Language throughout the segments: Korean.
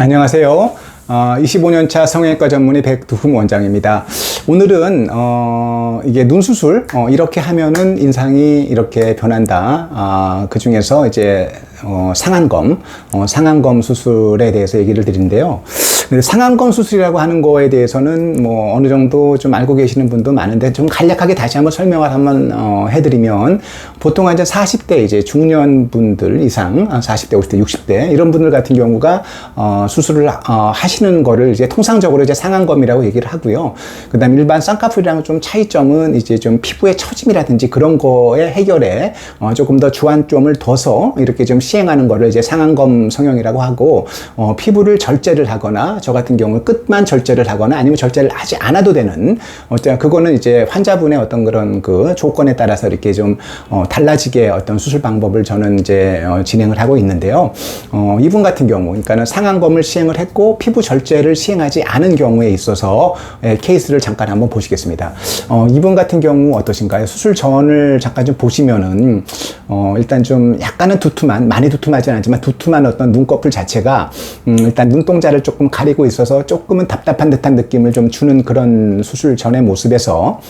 안녕하세요. 어, 25년차 성형외과 전문의 백두흠 원장입니다. 오늘은 어, 이게 눈 수술 어, 이렇게 하면은 인상이 이렇게 변한다. 아, 그 중에서 이제 어, 상안검, 어, 상안검 수술에 대해서 얘기를 드리는데요. 근데 상안검 수술이라고 하는 거에 대해서는 뭐 어느 정도 좀 알고 계시는 분도 많은데 좀 간략하게 다시 한번 설명을 한번 어, 해드리면 보통 이제 40대 이제 중년 분들 이상, 아, 40대, 50대, 60대 이런 분들 같은 경우가 어, 수술을 어, 하시는 거를 이제 통상적으로 이제 상안검이라고 얘기를 하고요. 그다음 일반 쌍꺼풀이랑은 좀 차이점은 이제 좀 피부의 처짐이라든지 그런 거에 해결에 어, 조금 더 주안점을 둬서 이렇게 좀 시행하는 거를 이제 상안검 성형이라고 하고 어, 피부를 절제를 하거나 저 같은 경우는 끝만 절제를 하거나 아니면 절제를 하지 않아도 되는 어떤 그거는 이제 환자분의 어떤 그런 그 조건에 따라서 이렇게 좀 어, 달라지게 어떤 수술 방법을 저는 이제 어, 진행을 하고 있는데요. 어, 이분 같은 경우, 그러니까는 상안검을 시행을 했고 피부 절제를 시행하지 않은 경우에 있어서 예, 케이스를 잠깐 한번 보시겠습니다. 어, 이분 같은 경우 어떠신가요? 수술 전을 잠깐 좀 보시면은 어, 일단 좀 약간은 두툼한 많이 두툼하진 않지만 두툼한 어떤 눈꺼풀 자체가 음, 일단 눈동자를 조금 가리 고 있어서 조금은 답답한 듯한 느낌을 좀 주는 그런 수술 전의 모습에서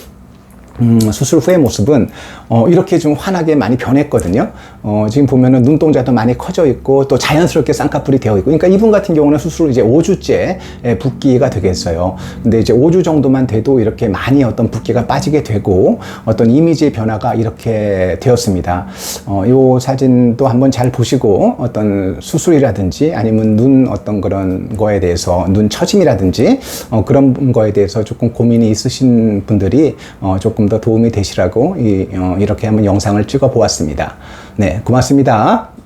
음, 수술 후의 모습은 어, 이렇게 좀 환하게 많이 변했거든요. 어, 지금 보면은 눈동자도 많이 커져 있고 또 자연스럽게 쌍꺼풀이 되어 있고, 그러니까 이분 같은 경우는 수술 이제 5주째 붓기가 되겠어요. 근데 이제 5주 정도만 돼도 이렇게 많이 어떤 붓기가 빠지게 되고 어떤 이미지의 변화가 이렇게 되었습니다. 어, 이 사진도 한번 잘 보시고 어떤 수술이라든지 아니면 눈 어떤 그런 거에 대해서 눈 처짐이라든지 어, 그런 거에 대해서 조금 고민이 있으신 분들이 어, 조금 더 도움이 되시라고 이, 어, 이렇게 한번 영상을 찍어 보았습니다. 네, 고맙습니다.